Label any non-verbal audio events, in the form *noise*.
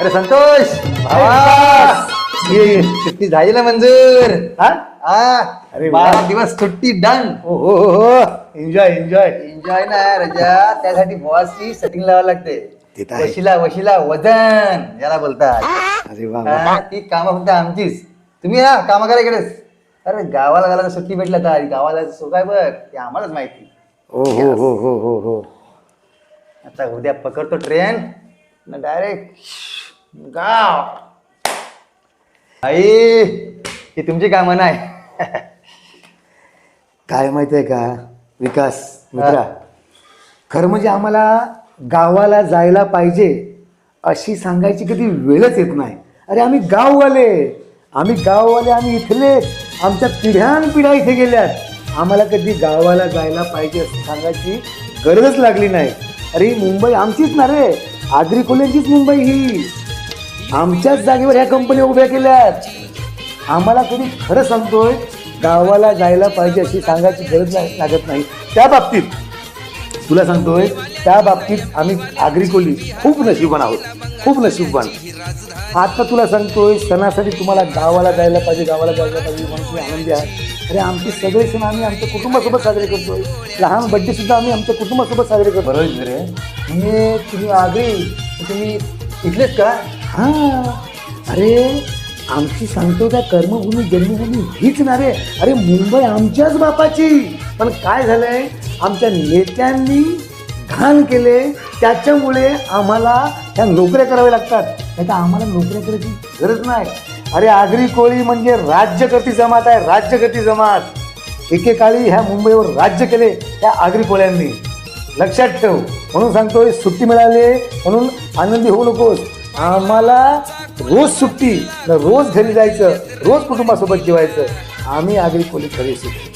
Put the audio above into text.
अरे संतोष! भावा! सुट्टी झाली ना मंजूर. हा? हा अरे वा. बारा दिवस सुट्टी डन हो हो हो एन्जॉय एन्जॉय एन्जॉय ना रजा. त्यासाठी बॉसची सेटिंग लावावी लागते. ते तर आहे. वशिला वशिला वजन. याला बोलतात. अरे वा वा. हा, ती कामं फक्त आमचीच. तुम्ही या कामा करा इकडेच. अरे गावाला गावाला सुट्टी भेटला तर गावाला सो काय बघ. ते आम्हालाच माहिती. हो हो हो हो हो हो. आता उद्या पकडतो ट्रेन डायरेक्ट गाव. आई ही तुमची कामं नाही. *laughs* काय माहिती आहे का? विकास मित्रा. खरं म्हणजे आम्हाला गावाला जायला पाहिजे अशी सांगायची कधी वेळच येत नाही. अरे आम्ही गाववाले. आम्ही गाववाले आम्ही इथले. आमच्या पिढ्यानपिढ्या इथे गेल्यात. आम्हाला कधी गावाला जायला पाहिजे असं सांगायची गरजच लागली नाही. अरे मुंबई आमचीच ना रे. आगरी कोल्यांचीच मुंबई ही. आमच्याच जागेवर ह्या कंपन्या उभ्या केल्यात. आम्हाला कधी खरं सांगतोय गावाला जायला पाहिजे अशी सांगायची गरज लागत नाही. त्या बाबतीत तुला सांगतोय त्या बाबतीत आम्ही आगरी कोली खूप नशीबवान आहोत. खूप नशीबवान. आता तुला सांगतोय सणासाठी तुम्हाला गावाला जायला पाहिजे गावाला जायला पाहिजे म्हणून आनंदी आहात. अरे आमचे सगळे सण आम्ही आमच्या कुटुंबासोबत साजरे करतोय. लहान बड्डे सुद्धा आम्ही आमच्या कुटुंबासोबत साजरे करतो बरोबर रे तुम्ही आगरी तुम्ही इथलेच का? हा. अरे आमची सांगतो त्या कर्मभूमी जन्मभूमी हीच ना रे. अरे मुंबई आमच्याच बापाची. पण काय झालंय? आमच्या नेत्यांनी घाण केले. त्याच्यामुळे आम्हाला ह्या नोकऱ्या कराव्या लागतात. नाही तर आम्हाला नोकऱ्या करायची गरज नाही. अरे आगरी कोळी म्हणजे राज्यकर्ती जमात आहे राज्यकर्ती जमात. एकेकाळी ह्या मुंबईवर राज्य केले त्या आगरी कोळ्यांनी. लक्षात ठेव म्हणून सांगतोय सुट्टी मिळाली म्हणून आनंदी होऊ नकोस. आम्हाला रोज सुट्टी रोज घरी जायचं रोज कुटुंबासोबत जेवायचं. आम्ही आगरी कोळी खरी सुट्टी